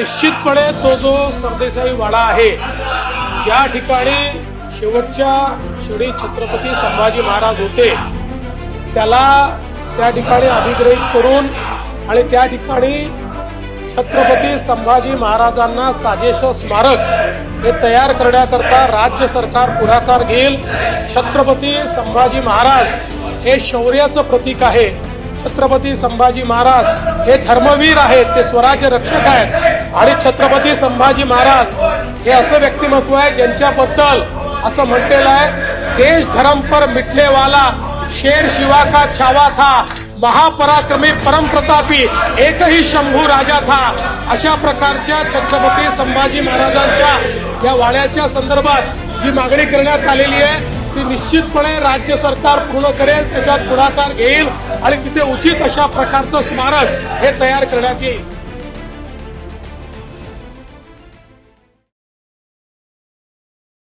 निश्चितपणे तो जो सरदेसाई वाडा आहे ज्या ठिकाणी शेवटच्या श्री छत्रपती संभाजी महाराज होते त्याला त्या ठिकाणी अधिग्रहित करून आणि त्या ठिकाणी छत्रपती संभाजी महाराजांना साजेश स्मारक हे तयार करण्याकरता राज्य सरकार पुढाकार घेईल. छत्रपती संभाजी महाराज हे शौर्याचं प्रतीक आहे. छत्रपती संभाजी महाराज हे धर्मवीर आहेत ते स्वराज्य रक्षक आहेत. आणि छत्रपती संभाजी महाराज हे असं व्यक्तिमत्व आहे ज्यांच्याबद्दल असं म्हटलेलं आहे देश धर्म पर मिटने वाला शेर शिवा का छावा था महापराक्रमी परम प्रतापी एकही शंभू राजा था. अशा प्रकारच्या छत्रपती संभाजी महाराजांच्या या वाड्याच्या संदर्भात जी मागणी करण्यात आलेली आहे ती निश्चितपणे राज्य सरकार पूर्ण करेल त्याच्यात पुढाकार घेईल आणि तिथे उचित अशा प्रकारचं स्मारक हे तयार करण्यात येईल.